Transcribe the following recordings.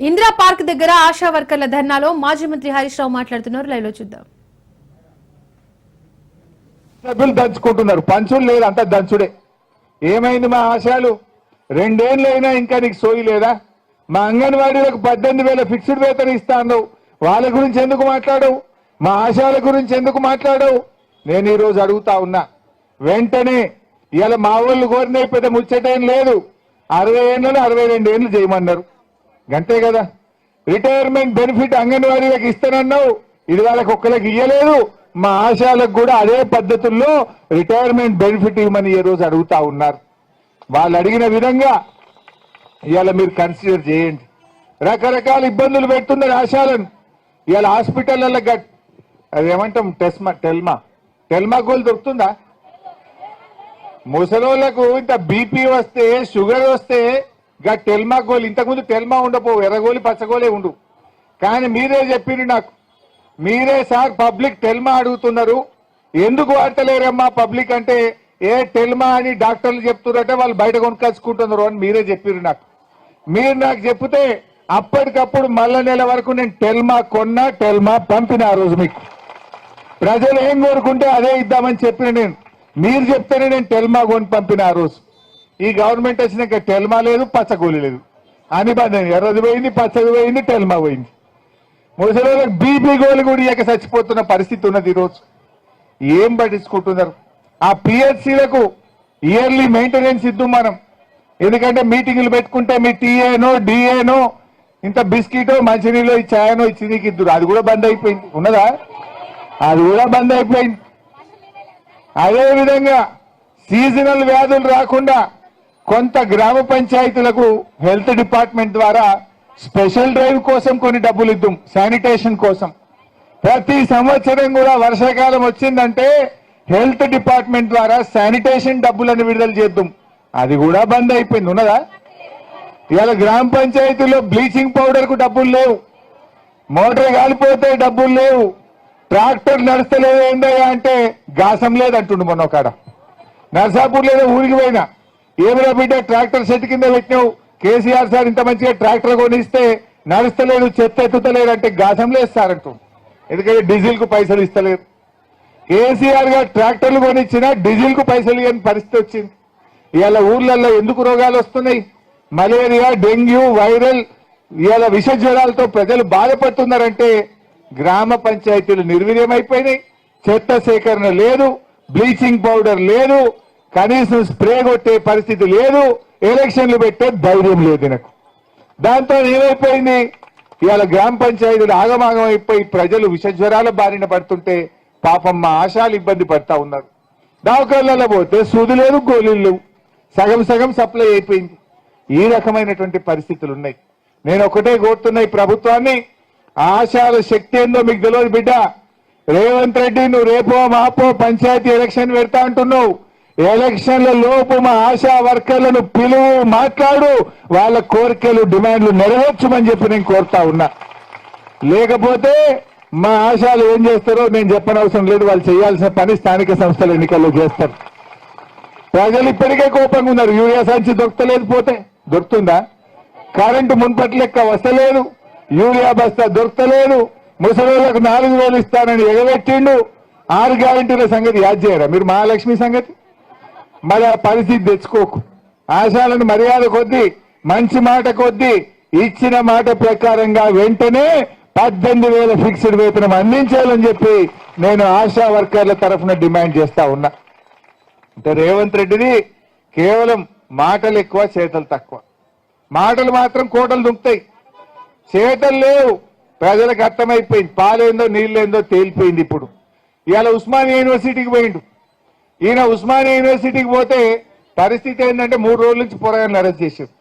Indira park దగ్గర ఆశా వర్కర్ల ధర్నాలో మాజీ మంత్రి హరీష్ రావు మాట్లాడుతున్నారు. లైవ్లో చూద్దాం. సభ్యులు దంచుకుంటున్నారు. పంచులు లేదు అంతా దంచుడే. ఏమైంది మా ఆశయాలు? రెండేళ్ళు అయినా ఇంకా నీకు సోయి లేదా? మా అంగన్వాడీలకు పద్దెనిమిది వేల ఫిక్స్డ్ వేతనం ఇస్తాను వాళ్ళ గురించి ఎందుకు మాట్లాడవు? మా ఆశాల గురించి ఎందుకు మాట్లాడవు? నేను ఈరోజు అడుగుతా ఉన్నా. వెంటనే ఇవాళ మా వాళ్ళు కోరిన పెద్ద ముచ్చటేం లేదు. అరవై ఏళ్ళు అరవై రెండు ఏళ్ళు చేయమన్నారు. గంతే కదా. రిటైర్మెంట్ బెనిఫిట్ అంగన్వాడీలకు ఇస్తానన్నావు. ఇది వాళ్ళకి ఒక్కరికి ఇయ్యలేదు. మా ఆశాలకు కూడా అదే పద్ధతుల్లో రిటైర్మెంట్ బెనిఫిట్ ఇవ్వమని ఈ రోజు అడుగుతా ఉన్నారు. వాళ్ళు అడిగిన విధంగా ఇవాళ మీరు కన్సిడర్ చేయండి. రకరకాల ఇబ్బందులు పెడుతున్నారు ఆశాలను. ఇవాళ హాస్పిటల్లో గట్ ఏమంటాం టెస్మా టెల్మా. టెల్మా గోల్ దొరుకుతుందా? ముసలోళ్ళకు ఇంత బీపీ వస్తే షుగర్ వస్తే గా టెల్మా గోల్ ఇంతకుముందు టెల్మా ఉండపో ఎర్రగోలి పచ్చగోలే ఉండు. కానీ మీరే చెప్పిండ్రు నాకు. మీరే సార్ పబ్లిక్ టెల్మా అడుగుతున్నారు. ఎందుకు వాడతలేరమ్మా పబ్లిక్ అంటే ఏ టెల్మా అని డాక్టర్లు చెప్తున్నారంటే వాళ్ళు బయట కొనుకొచ్చుకుంటున్నారు అని మీరే చెప్పిర్రు నాకు. మీరు నాకు చెప్తే అప్పటికప్పుడు మళ్ళా నెల వరకు నేను టెల్మా కొన్నా టెల్మా పంపిన ఆ రోజు మీకు. ప్రజలు ఏం కోరుకుంటే అదే ఇద్దామని చెప్పిన నేను. మీరు చెప్తేనే నేను టెల్మా కొని పంపిన ఆ రోజు. ఈ గవర్నమెంట్ వచ్చినాక టెల్మా లేదు పచ్చగోలి లేదు. అని బంద్ ఎర్రది పోయింది పచ్చది పోయింది టెల్మా పోయింది. ముసలిళ్ళకి బీపీ గోలు కూడా ఇక చచ్చిపోతున్న పరిస్థితి ఉన్నది ఈరోజు. ఏం పట్టించుకుంటున్నారు? ఆ పిహెచ్సిలకు ఇయర్లీ మెయింటెనెన్స్ ఇద్దాం మనం. ఎందుకంటే మీటింగ్లు పెట్టుకుంటే మీ టీఏనో డిఏనో ఇంత బిస్కెటో మంచినీళ్ళు ఛాయనో ఇచ్చి నీకు ఇద్దరు. అది కూడా బంద్ అయిపోయింది. ఉన్నదా? అది కూడా బంద్ అయిపోయింది. అదే విధంగా సీజనల్ వ్యాధులు రాకుండా కొంత గ్రామ పంచాయతీలకు హెల్త్ డిపార్ట్మెంట్ ద్వారా స్పెషల్ డ్రైవ్ కోసం కొన్ని డబ్బులు ఇద్దాం శానిటేషన్ కోసం. ప్రతి సంవత్సరం కూడా వర్షాకాలం వచ్చిందంటే హెల్త్ డిపార్ట్మెంట్ ద్వారా శానిటేషన్ డబ్బులను విడుదల చేద్దాం. అది కూడా బంద్ అయిపోయింది ఉన్నదా? ఇవాళ గ్రామ పంచాయతీలో బ్లీచింగ్ పౌడర్కు డబ్బులు లేవు. మోటార్ కాలిపోతే డబ్బులు లేవు. ట్రాక్టర్ నడుస్తలేదు ఏందయ్యా అంటే గాసం లేదంటుండు మొన్న ఒకడ నర్సాపూర్ లేదా ఊరికి పోయినా. ఏమిరా బిడ్డ ట్రాక్టర్ సెట్ కింద పెట్టినావు? కేసీఆర్ సార్ ఇంత మంచిగా ట్రాక్టర్ కొనిస్తే నడుస్తలేదు చెత్త ఎత్తుతలేరు అంటే గాసం ఎందుకంటే డీజిల్కు పైసలు ఇస్తలేరు. కేసీఆర్ గారు ట్రాక్టర్లు కొనిచ్చినా డీజిల్కు పైసలు ఇవ్వని పరిస్థితి వచ్చింది. ఇవాళ ఊర్లలో ఎందుకు రోగాలు వస్తున్నాయి? మలేరియా డెంగ్యూ వైరల్ ఇవాళ విష జ్వరాలతో ప్రజలు బాధపడుతున్నారంటే గ్రామ పంచాయతీలు నిర్వీర్యమైపోయినాయి. చెత్త సేకరణ లేదు బ్లీచింగ్ పౌడర్ లేదు కనీసం స్ప్రే కొట్టే పరిస్థితి లేదు ఎలక్షన్లు పెట్టే ధైర్యం లేదు నాకు. దాంతో ఏమైపోయింది? ఇవాళ గ్రామ పంచాయతీలు ఆగమాగం అయిపోయి ప్రజలు విష జ్వరాల బారిన పడుతుంటే పాపం మా ఆశాలు ఇబ్బంది పడతా ఉన్నారు. దావకాళ్ళలో పోతే సూది లేదు గోళీలు లేవు. సగం సగం సప్లై అయిపోయింది. ఈ రకమైనటువంటి పరిస్థితులు ఉన్నాయి. నేను ఒకటే కోరుతున్నా ఈ ప్రభుత్వాన్ని. ఆశాల శక్తి ఏందో మీకు తెలియదు బిడ్డ. రేవంత్ రెడ్డి నువ్వు రేపో మాపో పంచాయతీ ఎలక్షన్ పెడతా అంటున్నావు. ఎలక్షన్ల లోపు మా ఆశా వర్కర్లను పిలువు మాట్లాడు. వాళ్ళ కోరికలు డిమాండ్లు నెరవేర్చమని చెప్పి నేను కోరుతా ఉన్నా. లేకపోతే మా ఆశాలు ఏం చేస్తారో నేను చెప్పనవసరం లేదు. వాళ్ళు చేయాల్సిన పని స్థానిక సంస్థల ఎన్నికల్లో చేస్తారు. ప్రజలు ఇప్పటికే కోపంగా ఉన్నారు. యూరియా సంచి దొరకలేదు పోతే. దొరుకుతుందా? కరెంటు మున్పటి లెక్క వస్తలేదు. యూరియా బస్తా దొరకలేదు. ముసలిళ్ళకు నాలుగు వేలు ఇస్తానని ఎగబెట్టిండు. ఆరు గ్యారంటీల సంగతి యాద్ చేయరా? మీరు మహాలక్ష్మి సంగతి? మరి ఆ పరిస్థితి తెచ్చుకోకు. ఆశాలను మర్యాద కొద్దీ మంచి మాట కొద్దీ ఇచ్చిన మాట ప్రకారంగా వెంటనే పద్దెనిమిది వేల ఫిక్స్డ్ వేతనం అందించాలని చెప్పి నేను ఆశా వర్కర్ల తరఫున డిమాండ్ చేస్తా ఉన్నా. అంటే రేవంత్ రెడ్డిది కేవలం మాటలు ఎక్కువ చేతలు తక్కువ. మాటలు మాత్రం కోటలు దుంకుతాయి. చేతలు లేవు. ప్రజలకు అర్థమైపోయింది. పాలేందో నీళ్ళేందో తేలిపోయింది ఇప్పుడు. ఇవాళ ఉస్మానియా యూనివర్సిటీకి పోయిండు. ఈయన ఉస్మానియా యూనివర్సిటీకి పోతే పరిస్థితి ఏంటంటే మూడు రోజుల నుంచి పోరాగాన్ని అరెస్ట్ చేశారు.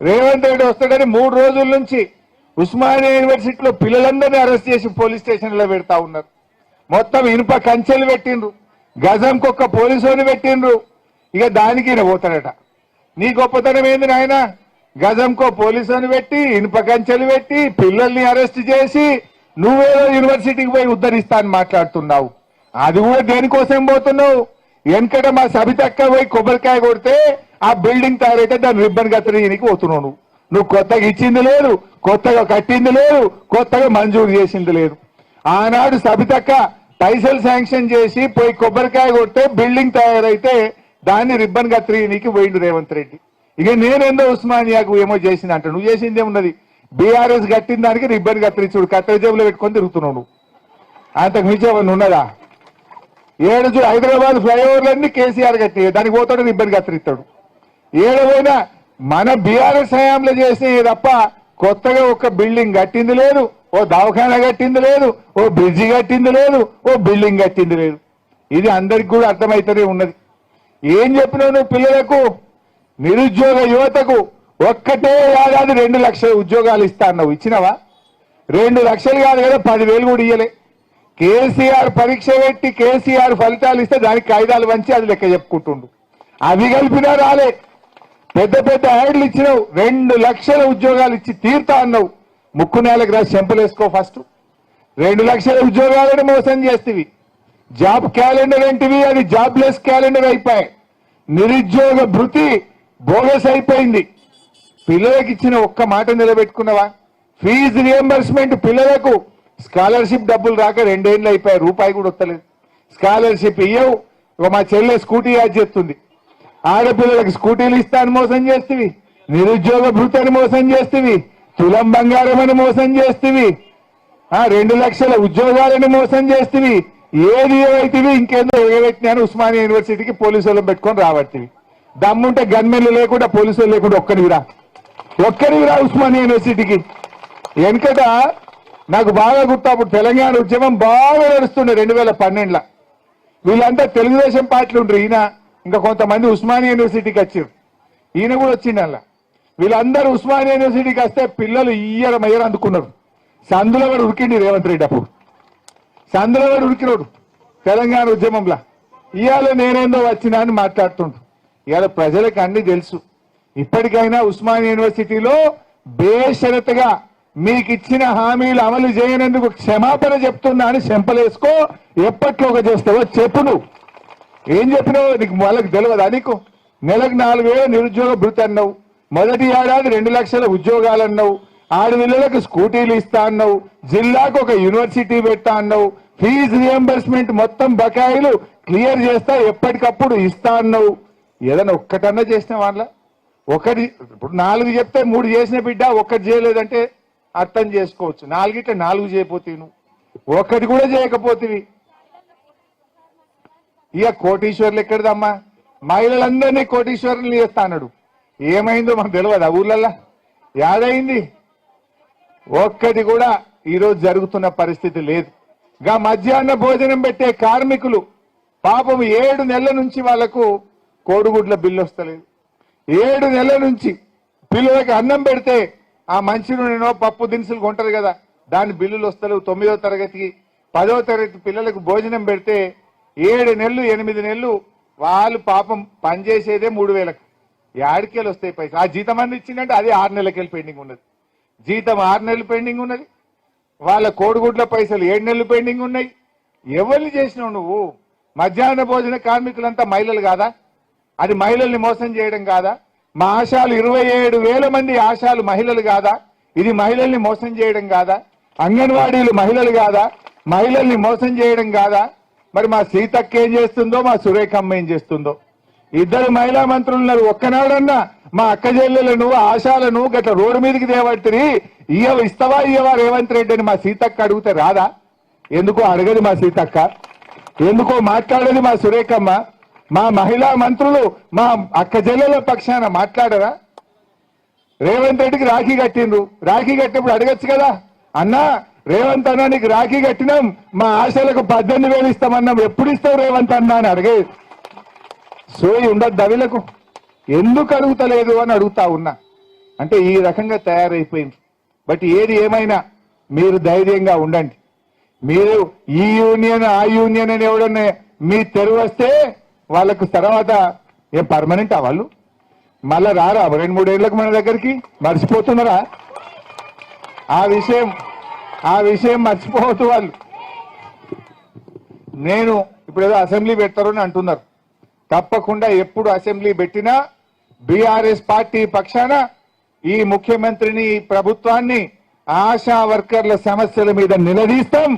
రేవంత్ రెడ్డి వస్తాడని మూడు రోజుల నుంచి ఉస్మానియా యూనివర్సిటీలో పిల్లలందరినీ అరెస్ట్ చేసి పోలీస్ స్టేషన్లో పెడతా ఉన్నారు. మొత్తం ఇనుప కంచెలు పెట్టిండ్రు. గజంకి ఒక్క పోలీసుని పెట్టిండ్రు. ఇక దానికి ఈయన పోతాడట. నీ గొప్పతనం ఏంది నాయన? గజంకో పోలీసుని పెట్టి ఇనుప కంచెలు పెట్టి పిల్లల్ని అరెస్ట్ చేసి నువ్వేదో యూనివర్సిటీకి పోయి ఉద్ధరిస్తా అని మాట్లాడుతున్నావు. అది కూడా దేనికోసం పోతున్నావు? వెనకట మా సబితక్క పోయి కొబ్బరికాయ కొడితే ఆ బిల్డింగ్ తయారైతే దాన్ని రిబ్బన్ కత్తిరీనికి పోతున్నావు నువ్వు. నువ్వు కొత్తగా ఇచ్చింది లేదు కొత్తగా కట్టింది లేదు కొత్తగా మంజూరు చేసింది లేదు. ఆనాడు సబితక్క పైసలు శాంక్షన్ చేసి పోయి కొబ్బరికాయ కొడితే బిల్డింగ్ తయారైతే దాన్ని రిబ్బన్ కత్తిరీనికి పోయిండు రేవంత్ రెడ్డి. ఇక నేనేందో ఉస్మానియాకు ఏమో చేసింది అంట. నువ్వు చేసింది ఏమున్నది? బీఆర్ఎస్ కట్టిన దానికి రిబ్బన్ కత్తిరించుడు కత్తెర జేబులో పెట్టుకొని తిరుగుతున్నావు నువ్వు. అంతకు మించి ఏమన్నా ఉన్నదా? ఏడు చూడు హైదరాబాద్ ఫ్లైఓవర్లన్నీ కేసీఆర్ కట్టి దానికి పోతాడు ఇబ్బంది కత్తిరిస్తాడు. ఏడు పోయినా మన బీఆర్ఎస్ హయాంలో చేసినవి తప్ప కొత్తగా ఒక బిల్డింగ్ కట్టింది లేదు ఓ దవాఖాన కట్టింది లేదు ఓ బ్రిడ్జి కట్టింది లేదు ఓ బిల్డింగ్ కట్టింది లేదు. ఇది అందరికి కూడా అర్థమైతేనే ఉన్నది. ఏం చెప్పినావు నువ్వు పిల్లలకు? నిరుద్యోగ యువతకు ఒక్కటే ఏడాది రెండు లక్షల ఉద్యోగాలు ఇస్తా అన్నావు. ఇచ్చినావా? రెండు లక్షలు కాదు కదా పదివేలు కూడా ఇయ్యలే. కేసీఆర్ పరీక్ష పెట్టి కేసీఆర్ ఫలితాలు ఇస్తే దానికి కాగితాలు వంచి అది లెక్క చెప్పుకుంటుండు. అవి కలిపినా రాలే. పెద్ద పెద్ద యాడ్లు ఇచ్చినావు. రెండు లక్షల ఉద్యోగాలు ఇచ్చి తీరుతా అన్నావు. ముక్కు నేలకు రాసి చెంపలేసుకో ఫస్ట్. రెండు లక్షల ఉద్యోగాలను మోసం చేస్తేవి. జాబ్ క్యాలెండర్ ఏంటివి? అది జాబ్లెస్ క్యాలెండర్ అయిపోయాయి. నిరుద్యోగ భృతి బోగస్ అయిపోయింది. పిల్లలకు ఇచ్చిన ఒక్క మాట నిలబెట్టుకున్నావా? ఫీజు రియంబర్స్మెంట్ పిల్లలకు స్కాలర్షిప్ డబ్బులు రాక రెండేళ్ళు అయిపోయాయి రూపాయి కూడా వస్తలేదు. స్కాలర్షిప్ ఇయ్యవు ఇక మా చెల్లె స్కూటీ యాడ్ చేస్తుంది. ఆడపిల్లలకు స్కూటీలు ఇస్తాను మోసం చేస్తేవి నిరుద్యోగ భృతి అని మోసం చేస్తేవి తులం బంగారం అని మోసం చేస్తేవి ఆ రెండు లక్షల ఉద్యోగాలను మోసం చేస్తేవి ఏది ఏవైతేవి ఇంకేందో ఎగబెట్టినాను ఉస్మానియా యూనివర్సిటీకి పోలీసు వాళ్ళు పెట్టుకొని రాబట్టివి. దమ్ముంటే గన్మెన్లు లేకుండా పోలీసులు లేకుండా ఒక్కరివి రా. ఒక్కరివి రా ఉస్మానియా యూనివర్సిటీకి. వెనుకట నాకు బాగా గుర్తు అప్పుడు తెలంగాణ ఉద్యమం బాగా నడుస్తుండే రెండు వేల పన్నెండులో. వీళ్ళంతా తెలుగుదేశం పార్టీలు ఉండరు ఈయన. ఇంకా కొంతమంది ఉస్మానియా యూనివర్సిటీకి వచ్చారు. ఈయన కూడా వచ్చిండు అలా. వీళ్ళందరూ ఉస్మానియా యూనివర్సిటీకి వస్తే పిల్లలు ఇయ్యర మయ్యర అందుకున్నారు. సందులో కూడా ఉరికిండి రేవంత్ రెడ్డి అప్పుడు. సందులో కూడా ఉరికినోడు తెలంగాణ ఉద్యమంలో. ఇవాళ నేనేందో వచ్చినా అని మాట్లాడుతుండు. ఇవాళ ప్రజలకు అన్ని తెలుసు. ఇప్పటికైనా ఉస్మానియా యూనివర్సిటీలో బేషరతగా మీకు ఇచ్చిన హామీలు అమలు చేయనందుకు క్షమాపణ చెప్తున్నా అని చెంపలేసుకో ఎప్పట్లోగా చేస్తావో చెప్పు నువ్వు. ఏం చెప్పినావు నీకు వాళ్ళకి తెలియదా నీకు? నెలకు నాలుగు వేల నిరుద్యోగ భృతి అన్నావు. మొదటి ఏడాది రెండు లక్షల ఉద్యోగాలు అన్నావు. ఆడపిల్లలకు స్కూటీలు ఇస్తా అన్నావు. జిల్లాకు ఒక యూనివర్సిటీ పెట్టా అన్నావు. ఫీజు రియంబర్స్మెంట్ మొత్తం బకాయిలు క్లియర్ చేస్తా ఎప్పటికప్పుడు ఇస్తా అన్నావు. ఏదైనా ఒక్కటన్నా చేసిన వాళ్ళ ఒకటి ఇప్పుడు నాలుగు చెప్తే మూడు చేసిన బిడ్డ ఒక్కటి చేయలేదంటే అర్థం చేసుకోవచ్చు. నాలుగిట్ల నాలుగు చేయపోతే నువ్వు ఒకటి కూడా చేయకపోతేవి. ఇక కోటీశ్వర్లు ఎక్కడిదమ్మా? మహిళలందరినీ కోటీశ్వరులు చేస్తాడు ఏమైందో మాకు తెలియదు ఆ ఊర్లల్లా? యాదైంది? ఒక్కటి కూడా ఈరోజు జరుగుతున్న పరిస్థితి లేదు. గా మధ్యాహ్న భోజనం పెట్టే కార్మికులు పాపం ఏడు నెలల నుంచి వాళ్ళకు కోడిగుడ్ల బిల్లు వస్తలేదు. ఏడు నెలల నుంచి పిల్లలకి అన్నం పెడితే ఆ మంచి నూనెనో పప్పు దినుసులు కొంటారు కదా దాని బిల్లులు వస్తలేవు. తొమ్మిదో తరగతికి పదో తరగతి పిల్లలకు భోజనం పెడితే ఏడు నెలలు ఎనిమిది నెలలు వాళ్ళు పాపం పనిచేసేదే మూడు వేలకు. ఏడుకేలు వస్తాయి పైసలు. ఆ జీతం అన్ని ఇచ్చిందంటే అది ఆరు నెలలకెళ్ళి పెండింగ్ ఉన్నది. జీతం ఆరు నెలలు పెండింగ్ ఉన్నది. వాళ్ళ కోడిగుడ్ల పైసలు ఏడు నెలలు పెండింగ్ ఉన్నాయి. ఎవరిని చేసినావు నువ్వు? మధ్యాహ్న భోజన కార్మికులంతా మహిళలు కాదా? అది మహిళల్ని మోసం చేయడం కాదా? మా ఆశాలు ఇరవై ఏడు వేల మంది ఆశాలు మహిళలు కాదా? ఇది మహిళల్ని మోసం చేయడం కాదా? అంగన్వాడీలు మహిళలు కాదా? మహిళల్ని మోసం చేయడం కాదా? మరి మా సీతక్క ఏం చేస్తుందో మా సురేఖమ్మ ఏం చేస్తుందో? ఇద్దరు మహిళా మంత్రులు ఉన్నారు ఒక్కనాడన్నా. మా అక్క చెల్లెలను ఆశాలను గట్ల రోడ్డు మీదకి తేవట్టిరి ఇయ్యవ ఇస్తావా ఇయ్యవా రేవంత్ రెడ్డి అని మా సీతక్క అడిగితే రాదా? ఎందుకో అడగదు మా సీతక్క. ఎందుకో మాట్లాడదు మా సురేఖమ్మ. మా మహిళా మంత్రులు మా అక్క జల్లెల పక్షాన మాట్లాడరా? రేవంత్ రెడ్డికి రాఖీ కట్టిండ్రు. రాఖీ కట్టినప్పుడు అడగచ్చు కదా? అన్నా రేవంత్ అన్న నీకు రాఖీ కట్టినాం. మా ఆశలకు పద్దెనిమిది వేలు ఇస్తామన్నాం. ఎప్పుడు ఇస్తావు రేవంత్ అన్న అని అడిగే. సోయి ఉండదు దవిలకు. ఎందుకు అడుగుతలేదు అని అడుగుతా ఉన్నా. అంటే ఈ రకంగా తయారైపోయింది. బట్ ఏది ఏమైనా మీరు ధైర్యంగా ఉండండి. మీరు ఈ యూనియన్ ఆ యూనియన్ అని ఎవడన్నా మీ తెరువు వస్తే వాళ్ళకు తర్వాత ఏం పర్మనెంట్ వాళ్ళు? మళ్ళా రారా? రెండు మూడేళ్ళకు మన దగ్గరికి? మర్చిపోతున్నారా? ఆ విషయం ఆ విషయం మర్చిపోవద్దు వాళ్ళు. నేను ఇప్పుడు ఏదో అసెంబ్లీ పెడతారని అంటున్నారు. తప్పకుండా ఎప్పుడు అసెంబ్లీ పెట్టినా బీఆర్ఎస్ పార్టీ పక్షాన ఈ ముఖ్యమంత్రిని ఈ ప్రభుత్వాన్ని ఆశా వర్కర్ల సమస్యల మీద నిలదీస్తాం.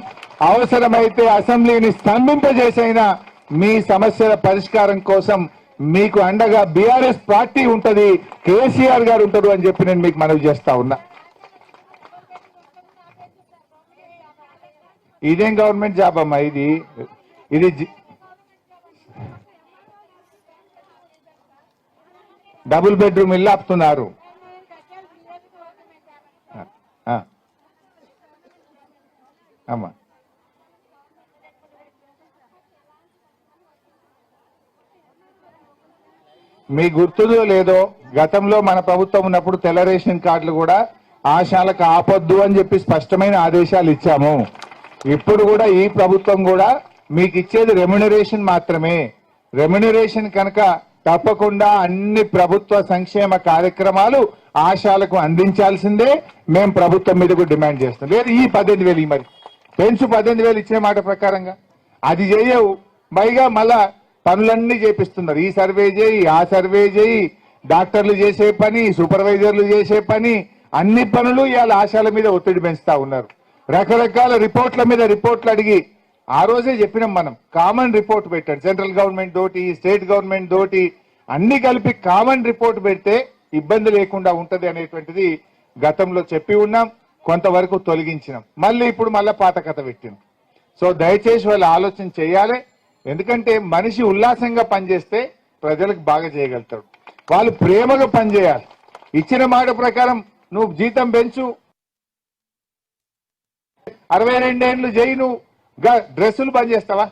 అవసరమైతే అసెంబ్లీని స్తంభింపజేసైనా మీ సమస్యల పరిష్కారం కోసం మీకు అండగా బీఆర్ఎస్ పార్టీ ఉంటది కేసీఆర్ గారు ఉంటారు అని చెప్పి నేను మీకు మనవి చేస్తా ఉన్నా. ఇదేం గవర్నమెంట్ జాబ్ అమ్మా ఇది? ఇది డబుల్ బెడ్రూమ్ ఇల్లు ఆపుతున్నారు. అమ్మా. మీ గుర్తుందో లేదో గతంలో మన ప్రభుత్వం ఉన్నప్పుడు తెల్ల రేషన్ కార్డులు కూడా ఆశాలకు ఆపొద్దు అని చెప్పి స్పష్టమైన ఆదేశాలు ఇచ్చాము. ఇప్పుడు కూడా ఈ ప్రభుత్వం కూడా మీకు ఇచ్చేది రెమ్యునరేషన్ మాత్రమే. రెమ్యునరేషన్ కనుక తప్పకుండా అన్ని ప్రభుత్వ సంక్షేమ కార్యక్రమాలు ఆశాలకు అందించాల్సిందే. మేము ప్రభుత్వం మీదకు డిమాండ్ చేస్తాం. లేదు ఈ పద్దెనిమిది వేలు ఈ మరి. పెంచు పద్దెనిమిది వేలు ఇచ్చిన మాట ప్రకారంగా. అది చేయవు. పైగా మళ్ళా పనులన్నీ చేపిస్తున్నారు. ఈ సర్వే చేయి ఆ సర్వే చేయి డాక్టర్లు చేసే పని సూపర్వైజర్లు చేసే పని అన్ని పనులు ఇవాళ ఆశాల మీద ఒత్తిడి పెంచుతా ఉన్నారు. రకరకాల రిపోర్ట్ల మీద రిపోర్ట్లు అడిగి ఆ రోజే చెప్పినాం మనం కామన్ రిపోర్ట్ పెట్టాడు సెంట్రల్ గవర్నమెంట్ తోటి స్టేట్ గవర్నమెంట్ తోటి అన్ని కలిపి కామన్ రిపోర్ట్ పెడితే ఇబ్బంది లేకుండా ఉంటది అనేటువంటిది గతంలో చెప్పి ఉన్నాం కొంతవరకు తొలగించినాం. మళ్ళీ ఇప్పుడు మళ్ళీ పాత కథ పెట్టినాం. సో దయచేసి వాళ్ళు ఆలోచన చేయాలి. ఎందుకంటే మనిషి ఉల్లాసంగా పనిచేస్తే ప్రజలకు బాగా చేయగలుగుతాడు. వాళ్ళు ప్రేమగా పనిచేయాలి. ఇచ్చిన మాట ప్రకారం నువ్వు జీతం పెంచు. అరవై రెండేళ్ళు చేయి నువ్వు డ్రెస్సులు బంద్ చేస్తావా?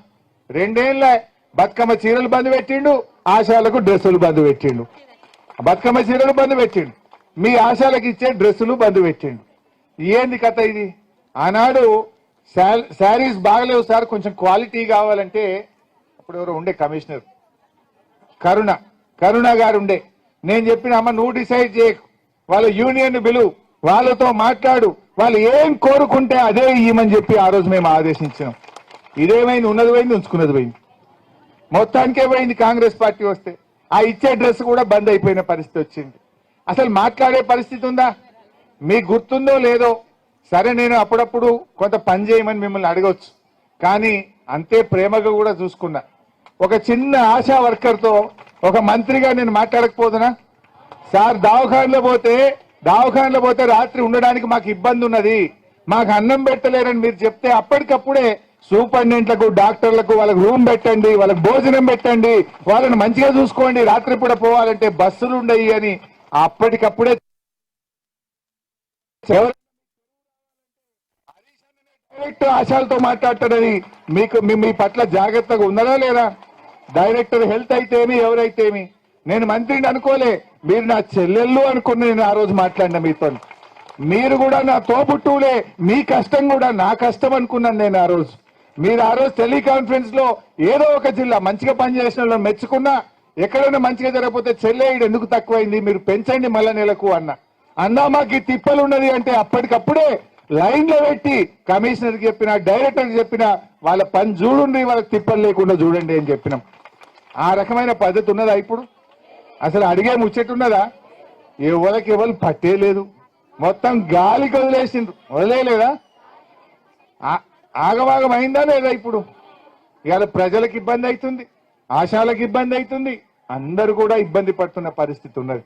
రెండేళ్ళ బతుకమ్మ చీరలు బంద్ పెట్టిండు ఆశాలకు డ్రెస్సులు బంద్ పెట్టిండు. బతుకమ్మ చీరలు బంద్ పెట్టిండు. మీ ఆశాలకు ఇచ్చే డ్రెస్సులు బంద్ పెట్టిండు. ఏంది కథ ఇది? ఆనాడు శారీస్ బాగలేవు సార్ కొంచెం క్వాలిటీ కావాలంటే అప్పుడు ఎవరో ఉండే కమిషనర్. కరుణ కరుణ గారు ఉండే నేను చెప్పిన అమ్మ నువ్వు డిసైడ్ చేయకు వాళ్ళ యూనియన్ బిలు వాళ్ళతో మాట్లాడు. వాళ్ళు ఏం కోరుకుంటే అదే ఇయ్యమని చెప్పి ఆ రోజు మేము ఆదేశించినాం. ఇదేమైంది? ఉన్నది పోయింది ఉంచుకున్నది పోయింది. మొత్తానికే పోయింది కాంగ్రెస్ పార్టీ వస్తే. ఆ ఇచ్చే డ్రెస్ కూడా బంద్ అయిపోయిన పరిస్థితి వచ్చింది. అసలు మాట్లాడే పరిస్థితి ఉందా? మీకు గుర్తుందో లేదో? సరే నేను అప్పుడప్పుడు కొంత పని చేయమని మిమ్మల్ని అడగొచ్చు. కానీ అంతే ప్రేమగా కూడా చూసుకున్నా. ఒక చిన్న ఆశా వర్కర్తో ఒక మంత్రిగా నేను మాట్లాడకపోతున్నా సార్ దావఖాన్లో పోతే దావఖాన్లో పోతే రాత్రి ఉండడానికి మాకు ఇబ్బంది ఉన్నది. మాకు అన్నం పెట్టలేరని మీరు చెప్తే అప్పటికప్పుడే సూపరింటెండెంట్లకు డాక్టర్లకు వాళ్ళకి రూమ్ పెట్టండి వాళ్ళకి భోజనం పెట్టండి వాళ్ళని మంచిగా చూసుకోండి రాత్రి పూట పోవాలంటే బస్సులు ఉండయి అని అప్పటికప్పుడే డైరెక్ట్ ఆశాలతో మాట్లాడతాడని మీకు మీ- పట్ల జాగ్రత్తగా ఉన్నారా లేదా డైరెక్టర్ హెల్త్ అయితేమి ఎవరైతేమి? నేను మంత్రిని అనుకోలే. మీరు నా చెల్లెళ్ళు అనుకుని నేను ఆ రోజు మాట్లాడిన మీతో. మీరు కూడా నా తోబుట్టువులే. మీ కష్టం కూడా నా కష్టం అనుకున్నాను నేను ఆ రోజు. మీరు ఆ రోజు టెలికాన్ఫరెన్స్లో ఏదో ఒక జిల్లా మంచిగా పనిచేసిన వాళ్ళని మెచ్చుకున్నా ఎక్కడైనా మంచిగా జరగకపోతే చెల్లె ఎందుకు తక్కువైంది? మీరు పెంచండి మళ్ళా నెలకు అన్న. అన్నా మాకు తిప్పలు ఉన్నది అంటే అప్పటికప్పుడే లైన్లో పెట్టి కమిషనర్ చెప్పిన డైరెక్టర్ చెప్పిన వాళ్ళ పని చూడండి వాళ్ళకి తిప్పలు లేకుండా చూడండి అని చెప్పినాం. ఆ రకమైన పద్ధతి ఉన్నదా ఇప్పుడు? అసలు అడిగే ముచ్చట్టున్నదా ఎవరికి ఎవరు పట్టేలేదు మొత్తం గాలికి వదిలేసిండ్రు వదిలేయలేదా? ఆ- ఆగవాగం అయిందా లేదా ఇప్పుడు? ఇవాళ ప్రజలకు ఇబ్బంది అవుతుంది ఆశాలకు ఇబ్బంది అవుతుంది అందరు కూడా ఇబ్బంది పడుతున్న పరిస్థితి ఉన్నది.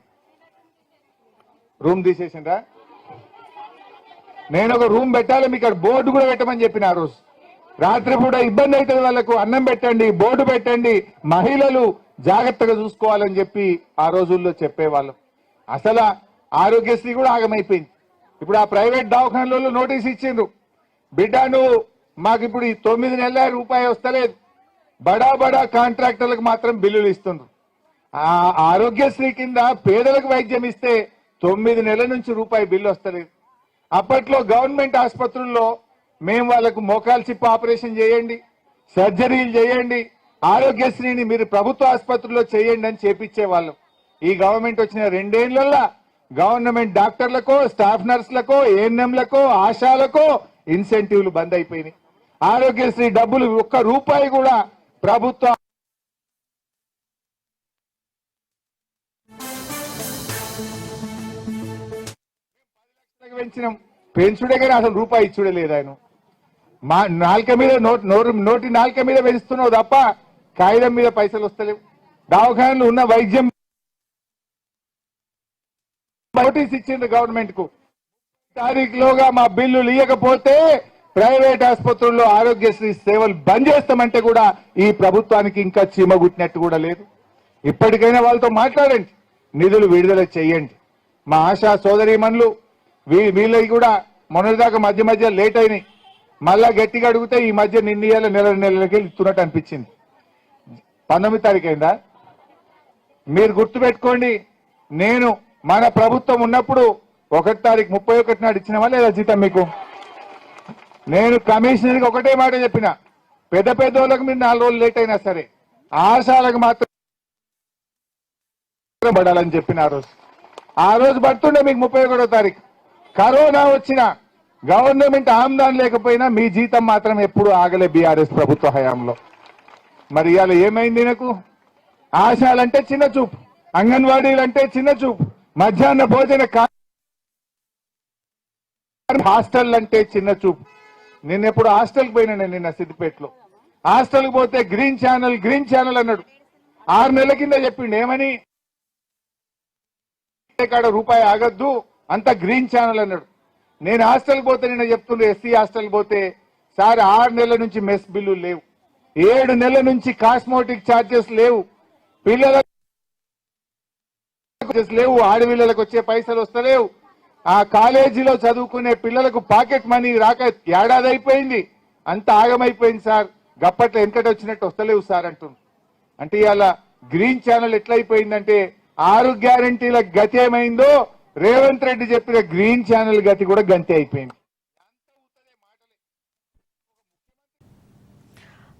రూమ్ తీసేసిండ్రా? నేను ఒక రూమ్ పెట్టాలి మీకు అక్కడ బోర్డు కూడా పెట్టమని చెప్పిన ఆ రోజు. రాత్రిపూట ఇబ్బంది అవుతుంది వాళ్ళకు అన్నం పెట్టండి బోర్డు పెట్టండి మహిళలు జాగ్రత్తగా చూసుకోవాలని చెప్పి ఆ రోజుల్లో చెప్పేవాళ్ళం. అసలు ఆరోగ్యశ్రీ కూడా ఆగమైపోయింది. ఇప్పుడు ఆ ప్రైవేట్ దవాఖానలలో నోటీస్ ఇచ్చిండ్రు. బిడ్డ నువ్వు మాకు ఇప్పుడు ఈ తొమ్మిది నెలల రూపాయి వస్తలేదు. బడా బడా కాంట్రాక్టర్లకు మాత్రం బిల్లులు ఇస్తుండ్రు. ఆ ఆరోగ్యశ్రీ కింద పేదలకు వైద్యం ఇస్తే తొమ్మిది నెలల నుంచి రూపాయి బిల్లు వస్తలేదు. అప్పట్లో గవర్నమెంట్ ఆసుపత్రుల్లో మేము వాళ్ళకు మోకాలు చిప్ప ఆపరేషన్ చేయండి సర్జరీలు చేయండి ఆరోగ్యశ్రీని మీరు ప్రభుత్వ ఆసుపత్రుల్లో చేయండి అని చేపించేవాళ్ళం. ఈ గవర్నమెంట్ వచ్చిన రెండేళ్ళలో గవర్నమెంట్ డాక్టర్లకో స్టాఫ్ నర్సులకో ఏఎన్ఎంలకో ఆశాలకో ఇన్సెంటివ్లు బంద్ అయిపోయినాయి. ఆరోగ్యశ్రీ డబ్బులు ఒక్క రూపాయి కూడా ప్రభుత్వ పెంచినాం. పెంచుడే కానీ అసలు రూపాయి ఇచ్చుడే లేదు ఆయన. మా నాలుక మీద నోటి నోరు నోటి నాలుక మీద పెంచుతున్నావు తప్ప కాగితం మీద పైసలు వస్తలేవు. దవాఖానలు ఉన్న వైద్యం నోటీస్ ఇచ్చింది గవర్నమెంట్కు. తారీఖులోగా మా బిల్లులు ఇవ్వకపోతే ప్రైవేట్ ఆసుపత్రుల్లో ఆరోగ్యశ్రీ సేవలు బంద్ చేస్తామంటే కూడా ఈ ప్రభుత్వానికి ఇంకా చీమగుట్టినట్టు కూడా లేదు. ఇప్పటికైనా వాళ్ళతో మాట్లాడండి. నిధులు విడుదల చేయండి. మా ఆశా సోదరీమణులు వీ- వీళ్ళవి కూడా మొన్నటిదాకా మధ్య మధ్య లేట్ అయినాయి. మళ్ళా గట్టిగా అడిగితే ఈ మధ్య నిన్న నెల నెలలకి ఇస్తున్నట్టు అనిపించింది. పంతొమ్మిది తారీఖు అయిందా? మీరు గుర్తుపెట్టుకోండి నేను మన ప్రభుత్వం ఉన్నప్పుడు ఒకటి తారీఖు ముప్పై ఒకటి నాడు ఇచ్చినవా లేదా జీతం మీకు? నేను కమిషనర్కి ఒకటే మాట చెప్పిన పెద్ద పెద్ద వాళ్ళకి మీరు నాలుగు రోజులు లేట్ అయినా సరే ఆశాలకు మాత్రం పడాలని చెప్పిన ఆ రోజు. ఆ రోజు పడుతుండే మీకు ముప్పై ఒకటో తారీఖు. కరోనా వచ్చిన గవర్నమెంట్ ఆమ్దాన్ లేకపోయినా మీ జీతం మాత్రం ఎప్పుడు ఆగలే బీఆర్ఎస్ ప్రభుత్వ హయాంలో. మరి ఇవాళ ఏమైంది నాకు ఆశాలంటే చిన్న చూపు అంగన్వాడీలంటే చిన్న చూపు మధ్యాహ్న భోజన హాస్టల్ అంటే చిన్న చూపు. నిన్న ఎప్పుడు హాస్టల్కి పోయినా నేను నిన్న సిద్దిపేటలో. హాస్టల్కి పోతే గ్రీన్ ఛానల్ గ్రీన్ ఛానల్ అన్నాడు. ఆరు నెలల కింద చెప్పిండు ఏమని? కాడ రూపాయి ఆగద్దు? అంత గ్రీన్ ఛానల్ అన్నాడు. నేను హాస్టల్కి పోతే నిన్న చెప్తుండే ఎస్సీ హాస్టల్ పోతే సార్ ఆరు నెలల నుంచి మెస్ బిల్లు లేవు. ఏడు నెలల నుంచి కాస్మోటిక్ ఛార్జెస్ లేవు. పిల్లలకు లేవు ఆడపిల్లలకు వచ్చే పైసలు వస్తలేవు. ఆ కాలేజీలో చదువుకునే పిల్లలకు పాకెట్ మనీ రాక ఏడాది అయిపోయింది. అంత ఆగమైపోయింది సార్. గప్పట్లో వెనకటి వచ్చినట్టు వస్తలేవు సార్ అంటున్నారు అంటే ఇవాళ గ్రీన్ ఛానల్ ఎట్లయిపోయిందంటే ఆరు గ్యారంటీల గతి ఏమైందో రేవంత్ రెడ్డి చెప్పిన గ్రీన్ ఛానల్ గతి కూడా గంతే అయిపోయింది.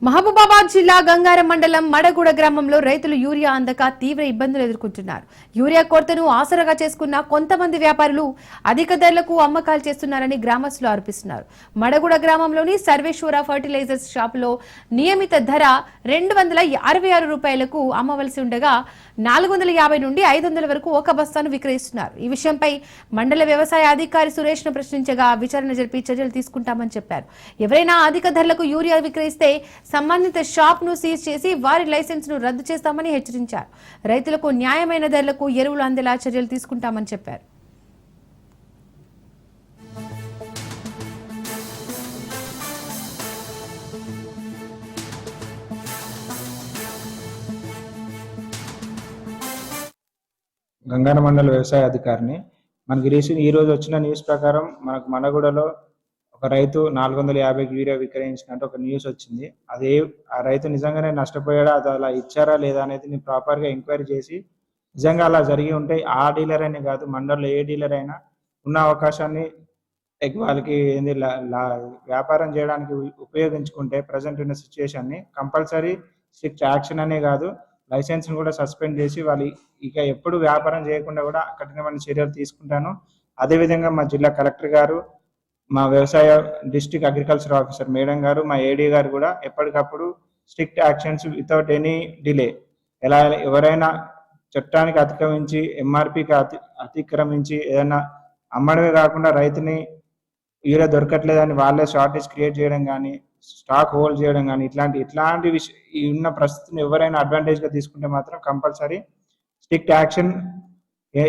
మహబూబాబాద్ జిల్లా గంగారం మండలం మడగూడ గ్రామంలో రైతులు యూరియా అందక తీవ్ర ఇబ్బందులు ఎదుర్కొంటున్నారు. యూరియా కొరతను ఆసరగా చేసుకున్న కొంతమంది వ్యాపారులు అధిక ధరలకు అమ్మకాలు చేస్తున్నారని గ్రామస్తులు ఆరోపిస్తున్నారు. మడగూడ గ్రామంలోని సర్వేశ్వర ఫర్టిలైజర్స్ షాపులో నియమిత ధర రెండు వందల అరవై ఆరు రూపాయలకు అమ్మవలసి ఉండగా నాలుగు వందల యాభై నుండి ఐదు వందల వరకు ఒక బస్తాను విక్రయిస్తున్నారు. ఈ విషయంపై మండల వ్యవసాయ అధికారి సురేష్ను ప్రశ్నించగా విచారణ జరిపి చర్యలు తీసుకుంటామని చెప్పారు. ఎవరైనా అధిక ధరలకు యూరియా విక్రయిస్తే సంబంధిత షాప్ను సీజ్ చేసి వారి లైసెన్స్ను రద్దు చేస్తామని హెచ్చరించారు. రైతులకు న్యాయమైన ధరలకు ఎరువులు అందేలా చర్యలు తీసుకుంటామని చెప్పారు. గంగాన మండల వ్యవసాయ అధికారిని మనకి రీసెంట్ ఈ రోజు వచ్చిన న్యూస్ ప్రకారం మనకు మనగూడలో ఒక రైతు నాలుగు వందల యాభైకి యూరియా విక్రయించినట్టు ఒక న్యూస్ వచ్చింది. అదే ఆ రైతు నిజంగానే నష్టపోయాడా? అది అలా ఇచ్చారా లేదా అనేది నేను ప్రాపర్గా ఎంక్వైరీ చేసి నిజంగా అలా జరిగి ఉంటే ఆ డీలర్ అనే కాదు మండలంలో ఏ డీలర్ అయినా ఉన్న అవకాశాన్ని వాళ్ళకి ఏంది లా- వ్యాపారం చేయడానికి ఉపయోగించుకుంటే ప్రజెంట్ ఉన్న సిచ్యుయేషన్ని కంపల్సరీ స్ట్రిక్ట్ యాక్షన్ అనే కాదు లైసెన్స్ని కూడా సస్పెండ్ చేసి వాళ్ళు ఇక ఎప్పుడు వ్యాపారం చేయకుండా కూడా కఠినమైన చర్యలు తీసుకుంటాను. అదేవిధంగా మా జిల్లా కలెక్టర్ గారు మా వ్యవసాయ డిస్ట్రిక్ట్ అగ్రికల్చర్ ఆఫీసర్ మేడం గారు మా ఏడీ గారు కూడా ఎప్పటికప్పుడు strict actions without any delay. ఎలా ఎవరైనా చట్టానికి అతిక్రమించి ఎంఆర్పికి అతి అతిక్రమించి ఏదైనా అమ్మడమే కాకుండా రైతుని యూరియా దొరకట్లేదని వాళ్ళే షార్టేజ్ క్రియేట్ చేయడం కానీ స్టాక్ హోల్డ్ చేయడం కానీ ఇట్లాంటి ఇట్లాంటి విష ఉన్న ప్రస్తుతం ఎవరైనా అడ్వాంటేజ్గా తీసుకుంటే మాత్రం కంపల్సరీ స్ట్రిక్ట్ యాక్షన్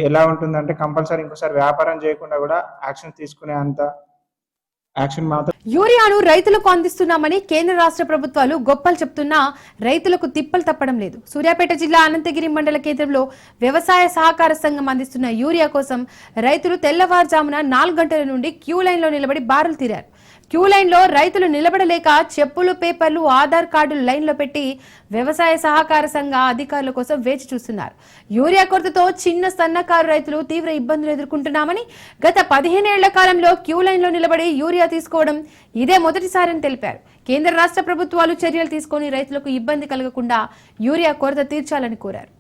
ఎలా ఉంటుందంటే కంపల్సరీ ఇంకోసారి వ్యాపారం చేయకుండా కూడా యాక్షన్ తీసుకునే అంత యాక్షన్ మాత్రం యూరియాను రైతులకు అందిస్తున్నామని కేంద్ర రాష్ట్ర ప్రభుత్వాలు గొప్పలు చెప్తున్నా రైతులకు తిప్పలు తప్పడం లేదు. సూర్యాపేట జిల్లా అనంతగిరి మండల కేంద్రంలో వ్యవసాయ సహకార సంఘం అందిస్తున్న యూరియా కోసం రైతులు తెల్లవారుజామున నాలుగు గంటల నుండి క్యూ లైన్లో నిలబడి బారులు తీరారు. క్యూ లైన్లో రైతులు నిలబడలేక చెప్పులు పేపర్లు ఆధార్ కార్డులు లైన్లో పెట్టి వ్యవసాయ సహకార సంఘ అధికారుల కోసం వేచి చూస్తున్నారు. యూరియా కొరతతో చిన్న సన్నకారు రైతులు తీవ్ర ఇబ్బందులు ఎదుర్కొంటున్నామని గత పదిహేనేళ్ళ కాలంలో క్యూ లైన్లో నిలబడి యూరియా తీసుకోవడం ఇదే మొదటిసారని తెలిపారు. కేంద్ర రాష్ట్ర ప్రభుత్వాలు చర్యలు తీసుకొని రైతులకు ఇబ్బంది కలగకుండా యూరియా కొరత తీర్చాలని కోరారు.